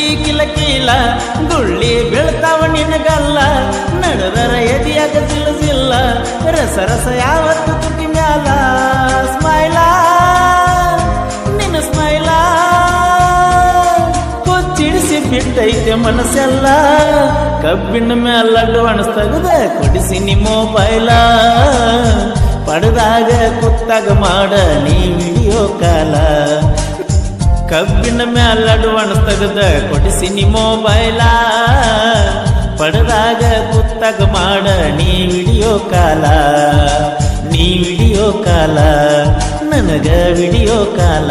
ನಗತಿ ಕಿಲ ಕೀಲ ಗುಳ್ಳಿ ಬೀಳ್ತಾವ ನಿನಗಲ್ಲ ನಡೆದರ ಎದಿಯಾಗ ತಿಳಿಸಿಲ್ಲ ರಸ ರಸ ಯಾವತ್ತು ತುಟಿ ಮ್ಯಾಲ? ಸ್ಮೈಲ, ನಿನ್ನ ಸ್ಮೈಲ. ಕೊಚ್ಚಿಡಿಸಿ ಬಿಟ್ಟೈತೆ ಮನಸ್ಸೆಲ್ಲ, ಕಬ್ಬಿನ ಮ್ಯಾಲ ಅಡ್ವಾನ್ಸ್ ತೆಗೆದ ಕೊಡಿಸಿ ನಿಮ್ಮ ಮೊಬೈಲ. ಪಡೆದಾಗ ಕುತ್ತಾಗ ಮಾಡ, ನೀ ವಿಡಿಯೋ ಕಾಲ. ಕಬ್ಬಿನ ಮ್ಯಾಲ ಅಡ್ವಾನ್ಸ್ ತೆಗೆದ ಕೊಡಿಸಿ ನಿ ಮೊಬೈಲ. ಪಡೆದಾಗ ಕುತ್ತಾಗ ಮಾಡ ನೀ ವಿಡಿಯೋ ಕಾಲ. ನೀ ವಿಡಿಯೋ ಕಾಲ, ನನಗ ವಿಡಿಯೋ ಕಾಲ.